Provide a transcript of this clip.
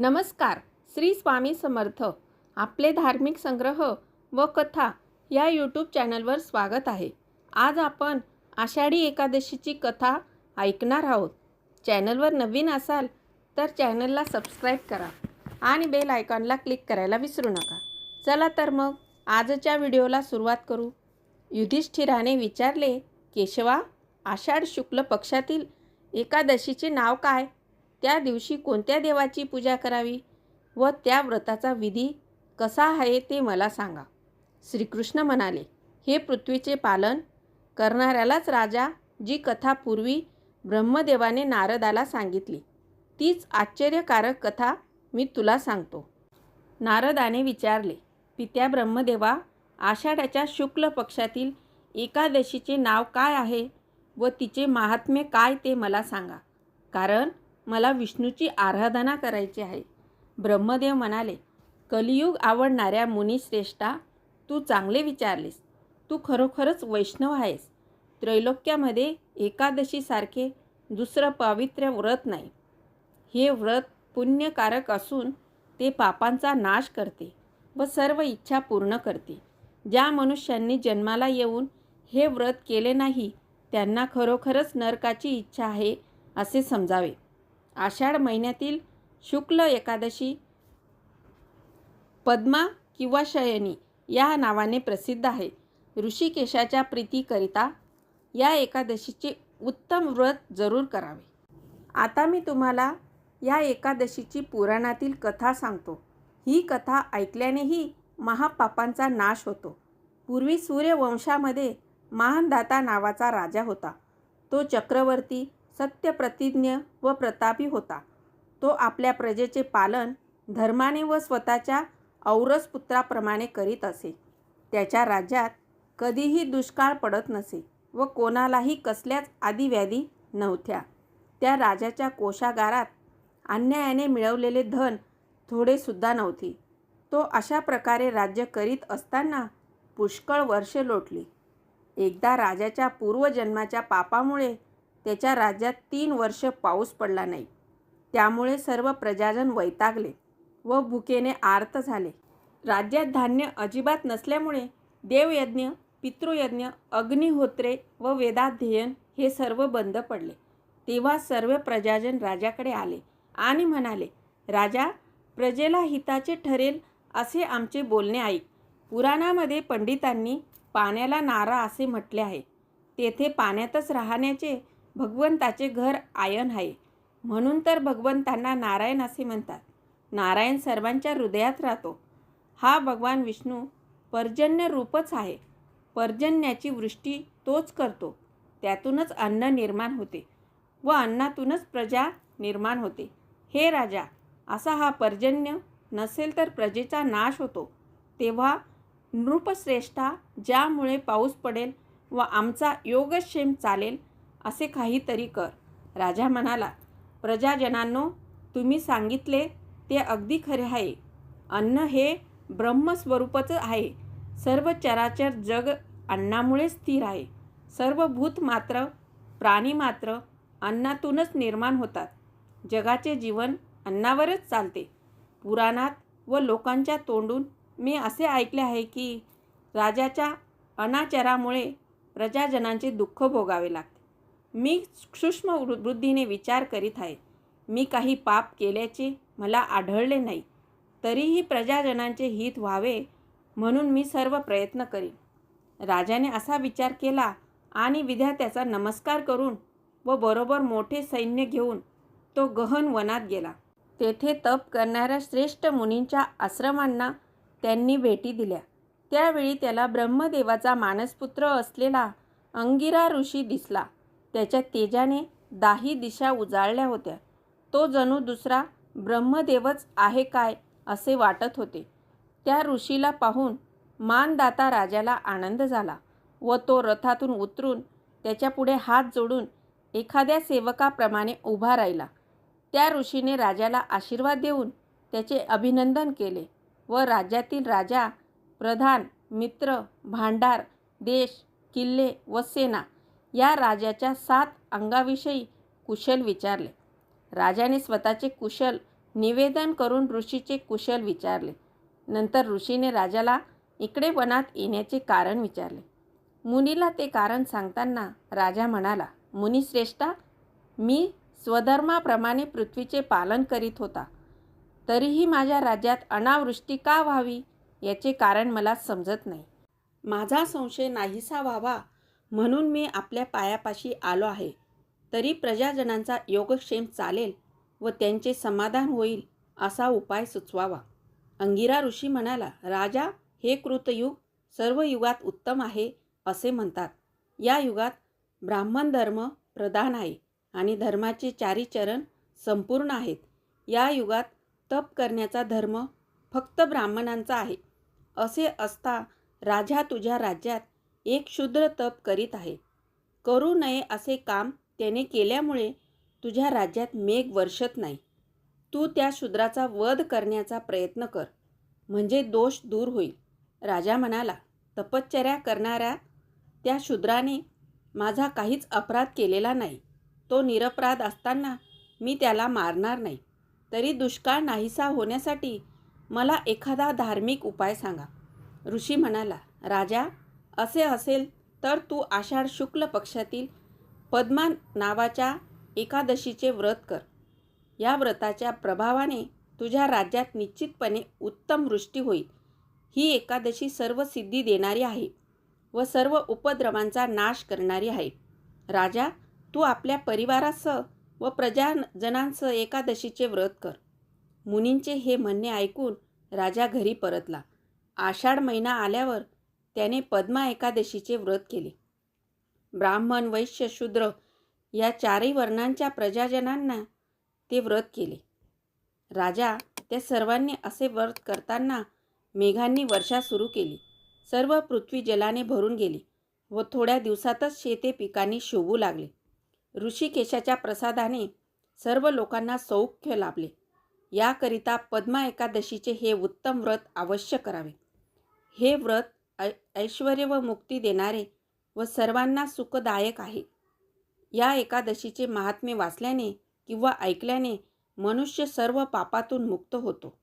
नमस्कार. श्री स्वामी समर्थ. आपले धार्मिक संग्रह व कथा या यूट्यूब चॅनलवर स्वागत आहे. आज आपण आषाढी एकादशीची कथा ऐकणार आहोत. चॅनलवर नवीन असाल तर चॅनलला सबस्क्राईब करा आणि बेल आयकॉनला क्लिक करायला विसरू नका. चला तर मग आजच्या व्हिडिओला सुरुवात करू. युधिष्ठिराने विचारले केशवा आषाढ शुक्ल पक्षातील एकादशीचे नाव काय? त्या दिवशी कोणत्या देवाची पूजा करावी व त्या व्रताचा विधी कसा आहे ते मला सांगा. श्रीकृष्ण म्हणाले हे पृथ्वीचे पालन करणाऱ्यालाच राजा जी कथा पूर्वी ब्रह्मदेवाने नारदाला सांगितली तीच आश्चर्यकारक कथा मी तुला सांगतो. नारदाने विचारले पित्या ब्रह्मदेवा आषाढाच्या शुक्ल पक्षातील एकादशीचे नाव काय आहे व तिचे महात्म्य काय ते मला सांगा. कारण मला विष्णूची आराधना करायची आहे. ब्रह्मदेव म्हणाले कलियुग आवडणाऱ्या मुनिश्रेष्ठा तू चांगले विचारलेस. तू खरोखरच वैष्णव आहेस. त्रैलोक्यामध्ये एकादशीसारखे दुसरं पवित्र व्रत नाही. हे व्रत पुण्यकारक असून ते पापांचा नाश करते व सर्व इच्छा पूर्ण करते. ज्या मनुष्यांनी जन्माला येऊन हे व्रत केले नाही त्यांना खरोखरच नरकाची इच्छा आहे असे समजावे. आषाढ महिन्यातील शुक्ल एकादशी पद्मा किंवा शयनी या नावाने प्रसिद्ध आहे. ऋषिकेशाच्या प्रीतीकरिता या एकादशीचे उत्तम व्रत जरूर करावे. आता मी तुम्हाला या एकादशीची पुराणातील कथा सांगतो. ही कथा ऐकल्यानेही महापापांचा नाश होतो. पूर्वी सूर्यवंशामध्ये महानदाता नावाचा राजा होता. तो चक्रवर्ती सत्यप्रतिज्ञ व प्रतापी होता. तो आपल्या प्रजेचे पालन धर्माने व स्वतःच्या औरस पुत्राप्रमाणे करीत असे. त्याच्या राज्यात कधीही दुष्काळ पडत नसे व कोणालाही कसल्याच आदिव्याधी नव्हत्या. त्या राजाच्या कोशागारात अन्यायाने मिळवलेले धन थोडेसुद्धा नव्हते. तो अशा प्रकारे राज्य करीत असताना पुष्कळ वर्षे लोटली. एकदा राजाच्या पूर्वजन्माच्या पापामुळे त्याच्या राज्यात तीन वर्ष पाऊस पडला नाही. त्यामुळे सर्व प्रजाजन वैतागले व भुकेने आर्त झाले. राज्यात धान्य अजिबात नसल्यामुळे देवयज्ञ पितृयज्ञ अग्निहोत्रे व वेदाध्ययन हे सर्व बंद पडले. तेव्हा सर्व प्रजाजन राजाकडे आले आणि म्हणाले राजा प्रजेला हिताचे ठरेल असे आमचे बोलणे ऐक. पुराणामध्ये पंडितांनी पाण्याला नारा असे म्हटले आहे. तेथे पाण्यातच राहण्याचे भगवंताचे घर आयन आहे. म्हणून तर भगवंतांना नारायण असे म्हणतात. नारायण सर्वांच्या हृदयात राहतो. हा भगवान विष्णू पर्जन्य रूपच आहे. पर्जन्याची वृष्टी तोच करतो. त्यातूनच अन्न निर्माण होते व अन्नातूनच प्रजा निर्माण होते. हे राजा असा हा पर्जन्य नसेल तर प्रजेचा नाश होतो. तेव्हा नृपश्रेष्ठा ज्यामुळे पाऊस पडेल व आमचा योगक्षेम चालेल असे काहीतरी कर. राजा म्हणाला प्रजाजनांनो तुम्ही सांगितले ते अगदी खरे आहे. अन्न हे ब्रह्मस्वरूपच आहे. सर्व चराचर जग अन्नामुळे स्थिर आहे. सर्व भूत मात्र प्राणी मात्र अन्नातूनच निर्माण होतात. जगाचे जीवन अन्नावरच चालते. पुराणात व लोकांच्या तोंडून मी असे ऐकले आहे की राजाच्या अनाचारामुळे प्रजाजनांचे दुःख भोगावे लागते. मी सूक्ष्म वृद्धीने विचार करीत आहे. मी काही पाप केल्याचे मला आढळले नाही. तरीही प्रजाजनांचे हित व्हावे म्हणून मी सर्व प्रयत्न करीन. राजाने असा विचार केला आणि विद्यार्थ्याचा नमस्कार करून व बरोबर मोठे सैन्य घेऊन तो गहन वनात गेला. तेथे तप करणाऱ्या श्रेष्ठ मुनींच्या आश्रमांना त्यांनी भेटी दिल्या. त्यावेळी त्याला ब्रह्मदेवाचा मानसपुत्र असलेला अंगिरा ऋषी दिसला. त्याच्या तेजाने दाही दिशा उजाळल्या होत्या. तो जणू दुसरा ब्रह्मदेवच आहे काय असे वाटत होते. त्या ऋषीला पाहून मानदाता राजाला आनंद झाला व तो रथातून उतरून त्याच्यापुढे हात जोडून एखाद्या सेवकाप्रमाणे उभा राहिला. त्या ऋषीने राजाला आशीर्वाद देऊन त्याचे अभिनंदन केले व राज्यातील राजा प्रधान मित्र भांडार देश किल्ले व सेना या राजाच्या सात अंगाविषयी कुशल विचारले. राजाने स्वतःचे कुशल निवेदन करून ऋषीचे कुशल विचारले. नंतर ऋषीने राजाला इकडे वनात येण्याचे कारण विचारले. मुनीला ते कारण सांगताना राजा म्हणाला मुनिश्रेष्ठा मी स्वधर्माप्रमाणे पृथ्वीचे पालन करीत होता. तरीही माझ्या राज्यात अनावृष्टी का व्हावी याचे कारण मला समजत नाही. माझा संशय नाहीसा व्हावा म्हणून मी आपल्या पायापाशी आलो आहे. तरी प्रजाजनांचा योगक्षेम चालेल व त्यांचे समाधान होईल असा उपाय सुचवावा. अंगिरा ऋषी म्हणाला राजा हे कृतयुग सर्व युगात उत्तम आहे असे म्हणतात. या युगात ब्राह्मण धर्म प्रधान आहे आणि धर्माचे चारी चरण संपूर्ण आहेत. या युगात तप करण्याचा धर्म फक्त ब्राह्मणांचा आहे. असे असता राजा तुझ्या राज्यात एक क्षुद्र तप करीत आहे. करू नये असे काम त्याने केल्यामुळे तुझ्या राज्यात मेघ वर्षत नाही. तू त्या शूद्राचा वध करण्याचा प्रयत्न कर. म्हणजे दोष दूर होईल. राजा म्हणाला तपश्चर्या करणाऱ्या त्या शूद्राने माझा काहीच अपराध केलेला नाही. तो निरपराध असताना मी त्याला मारणार नाही. तरी दुष्काळ नाहीसा होण्यासाठी मला एखादा धार्मिक उपाय सांगा. ऋषी म्हणाला राजा असे असेल तर तू आषाढ शुक्ल पक्षातील पद्मा नावाच्या एकादशीचे व्रत कर. या व्रताच्या प्रभावाने तुझ्या राज्यात निश्चितपणे उत्तम वृष्टी होईल. ही एकादशी सर्व सिद्धी देणारी आहे व सर्व उपद्रवांचा नाश करणारी आहे. राजा तू आपल्या परिवारासह व प्रजाजनांसह एकादशीचे व्रत कर. मुनींचे हे म्हणणे ऐकून राजा घरी परतला. आषाढ महिना आल्यावर त्याने पद्मा एकादशीचे व्रत केले. ब्राह्मण वैश्य शूद्र या चारही वर्णांच्या प्रजाजनांना ते व्रत केले. राजा त्या सर्वांनी असे व्रत करताना मेघांनी वर्षा सुरू केली. सर्व पृथ्वी जलाने भरून गेली व थोड्या दिवसातच शेते पिकांनी शोभू लागले. ऋषिकेशाच्या प्रसादाने सर्व लोकांना सौख्य लाभले. याकरिता पद्मा एकादशीचे हे उत्तम व्रत अवश्य करावे. हे व्रत ऐश्वर व मुक्ती देणारे व सर्वांना सुखदायक आहे. या एकादशीचे महात्म्य वाचल्याने किंवा ऐकल्याने मनुष्य सर्व पापातून मुक्त होतो.